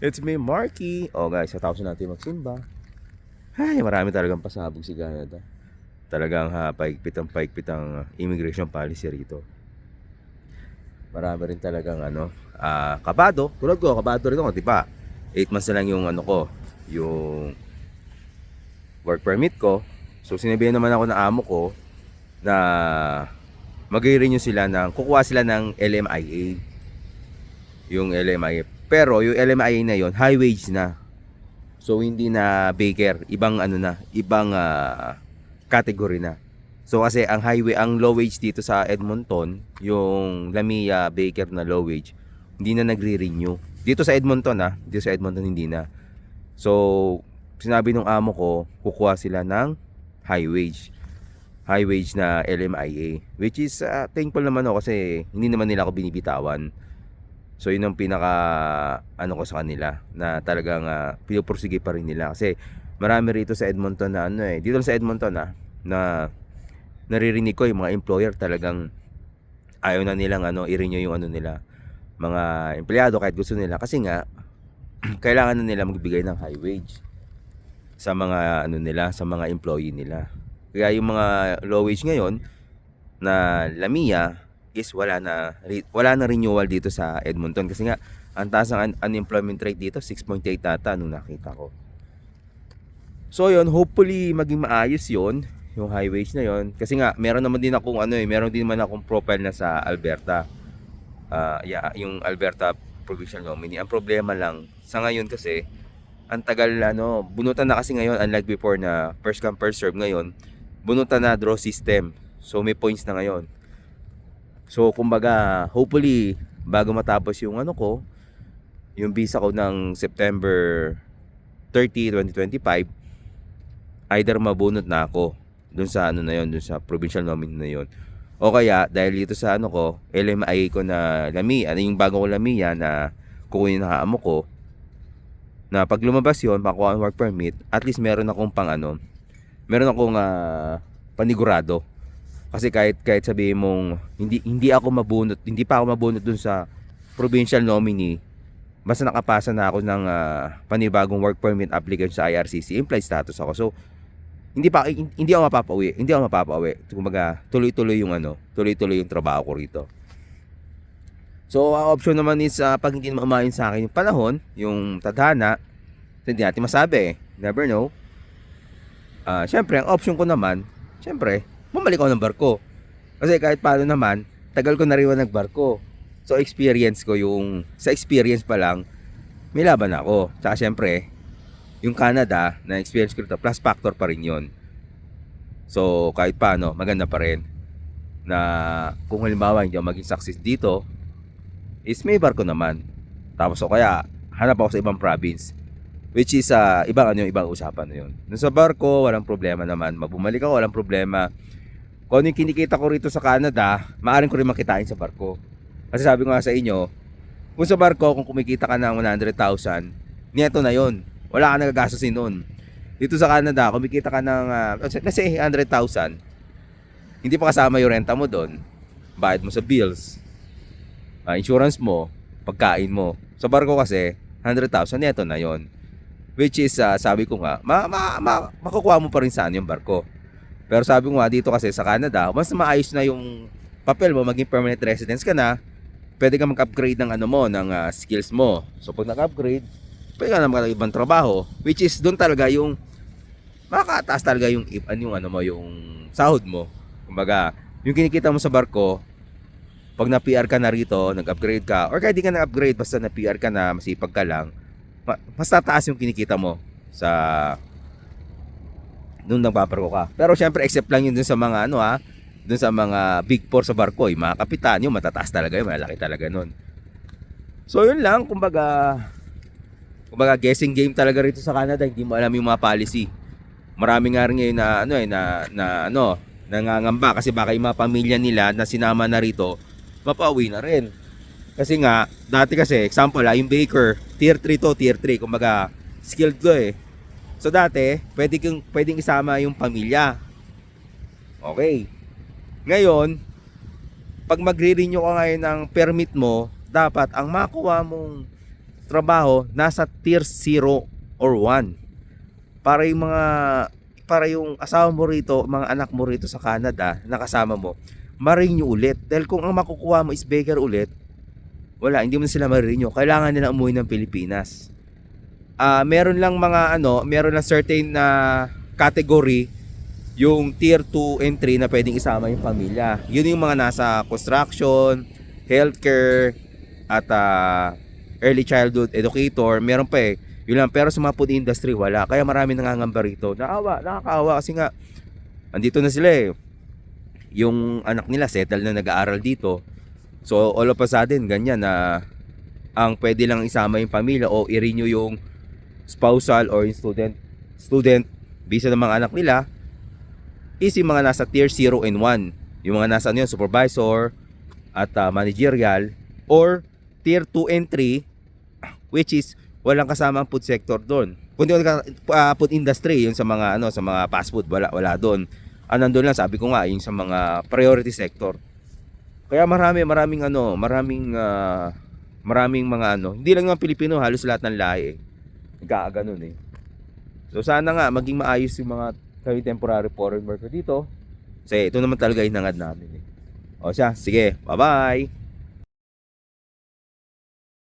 It's me, Marky. Oh guys, sa tapos natin magsimba. Ay, marami talagang pasabog si Canada. Talagang ha, paigpit ang paigpit ang immigration policy rito. Marami rin talagang ano, ah, kabado. Tulad ko, kabado rin ako, di ba? 8 months na lang yung ano ko, yung work permit ko. So sinabihan naman ako ng amo ko na mag-renew sila ng, kukuha sila ng LMIA. Yung LMIA. Pero yung LMIA na yon high wage na. So hindi na baker, ibang ano na, ibang ah, category na. So kasi ang highway, ang low wage dito sa Edmonton, yung Lamia Baker na low wage, hindi na nagre-renew. Dito sa Edmonton ah, dito sa Edmonton hindi na. So sinabi nung amo ko, kukuha sila ng high wage. High wage na LMIA, which is ah, thankful naman ako kasi hindi naman nila ako binibitawan. So yun ang pinaka ano ko sa kanila na talagang uh, pinupursige pa rin nila. Kasi marami rito sa Edmonton na ano eh dito sa Edmonton ah na naririnig ko yung mga employer talagang ayaw na nilang ano i-renew yung ano nila mga empleyado kahit gusto nila. Kasi nga kailangan na nila magbigay ng high wage sa mga ano nila sa mga employee nila. Kaya yung mga low wage ngayon na Lamia is wala na wala na renewal dito sa Edmonton kasi nga ang taas ng un- unemployment rate dito 6.8 data nung nakita ko. So yun, hopefully maging maayos yon yung high wage na yon kasi nga meron naman din akong ano eh, meron din naman akong profile na sa Alberta. Ah, yeah, yung Alberta provincial nominee. Ang problema lang sa ngayon kasi ang tagal ano, bunutan na kasi ngayon unlike before na first come first serve ngayon, bunutan na draw system. So may points na ngayon. So, kumbaga, hopefully, bago matapos yung ano ko, yung visa ko ng September 30, 2025, either mabunot na ako dun sa ano na yon dun sa provincial nominee na yon o kaya dahil dito sa ano ko LMI ko na lami ano yung bago ko lamiya na kukunin ng amo ko na pag lumabas yon makuha ang work permit at least meron akong pang ano meron akong ah, panigurado kasi kahit kahit sabihin mong hindi hindi ako mabunot, hindi pa ako mabunot dun sa provincial nominee, basta nakapasa na ako ng ah, panibagong work permit application sa IRCC, implied status ako. So hindi pa hindi ako mapapauwi, hindi ako mapapauwi. Kumbaga, tuloy-tuloy yung ano, tuloy-tuloy yung trabaho ko rito. So, ang option naman is ah, pag hindi naman umayon sa akin yung panahon, yung tadhana, hindi natin masabi eh. Never know. Ah, syempre, ang option ko naman, syempre, bumalik ako ng barko. Kasi kahit paano naman, tagal ko na rin nagbarko. So experience ko yung, sa experience pa lang, may laban ako. Tsaka syempre, yung Canada, na experience ko ito, plus factor pa rin yun. So kahit paano, maganda pa rin. Na kung halimbawa hindi ako maging success dito, is may barko naman. Tapos o kaya, hanap ako sa ibang province. Which is, ah, ibang ano yung ibang usapan na yun. Nung sa barko, walang problema naman. Magbumalik ako, walang problema. Kung ano yung kinikita ko rito sa Canada, maaaring ko rin makitain sa barko. Kasi sabi ko nga sa inyo, kung sa barko, kung kumikita ka ng 100,000, neto na yon Wala ka nagagastusin nun. Dito sa Canada, kumikita ka ng, uh, let's say 100,000, hindi pa kasama yung renta mo doon. Bayad mo sa bills, ah, insurance mo, pagkain mo. Sa barko kasi, 100,000, neto na yon Which is, ah, sabi ko nga, ma, ma, ma, makukuha mo pa rin saan yung barko. Pero sabi ko nga dito kasi sa Canada, mas maayos na yung papel mo, maging permanent residence ka na, pwede ka mag-upgrade ng ano mo, ng ah, skills mo. So pag nag-upgrade, pwede ka na mag ibang trabaho, which is doon talaga yung makakataas talaga yung ano yung ano mo, yung sahod mo. Kumbaga, yung kinikita mo sa barko, pag na-PR ka na rito, nag-upgrade ka, or kahit di ka na-upgrade, basta na-PR ka na, masipag ka lang, ma- mas tataas yung kinikita mo sa nung nagbabarko ka. Pero syempre except lang yun dun sa mga ano ha, dun sa mga big four sa barko, yung mga kapitan, yung matataas talaga yun, malaki talaga nun. So yun lang, kumbaga, kumbaga guessing game talaga rito sa Canada, hindi mo alam yung mga policy. Marami nga rin ngayon na ano eh, na, na ano, nangangamba kasi baka yung mga pamilya nila na sinama na rito, mapauwi na rin. Kasi nga, dati kasi, example ha, yung baker, tier 3 to, tier 3, kumbaga, skilled ko eh. So dati, pwede kang pwedeng isama yung pamilya. Okay. Ngayon, pag magre-renew ka ngayon ng permit mo, dapat ang makuha mong trabaho nasa tier 0 or 1. Para yung mga para yung asawa mo rito, mga anak mo rito sa Canada, nakasama mo, ma-renew ulit. Dahil kung ang makukuha mo is beggar ulit, wala, hindi mo na sila ma-renew. Kailangan nila umuwi ng Pilipinas. Ah, meron lang mga ano, meron lang certain na category yung tier 2 and 3 na pwedeng isama yung pamilya. Yun yung mga nasa construction, healthcare, at ah, early childhood educator. Meron pa eh. Yun lang. Pero sa mga food industry, wala. Kaya marami nangangamba rito. Naawa, nakakaawa kasi nga, andito na sila eh. Yung anak nila settle na nag-aaral dito. So all of a sudden, ganyan na ang pwede lang isama yung pamilya o i-renew yung spousal or yung student student visa ng mga anak nila is yung mga nasa tier 0 and 1. Yung mga nasa ano yun, supervisor at ah, managerial or tier 2 and 3 which is walang kasama ang food sector doon. Kundi ka ah, food industry yung sa mga ano sa mga fast food wala wala doon. Ang nandun lang sabi ko nga yung sa mga priority sector. Kaya marami maraming ano, maraming ah, maraming mga ano, hindi lang mga Pilipino, halos lahat ng lahi. Eh. Nagkakaganon eh. So sana nga maging maayos yung mga kami temporary foreign worker dito. Kasi ito naman talaga inangad namin eh. O siya, sige, bye-bye!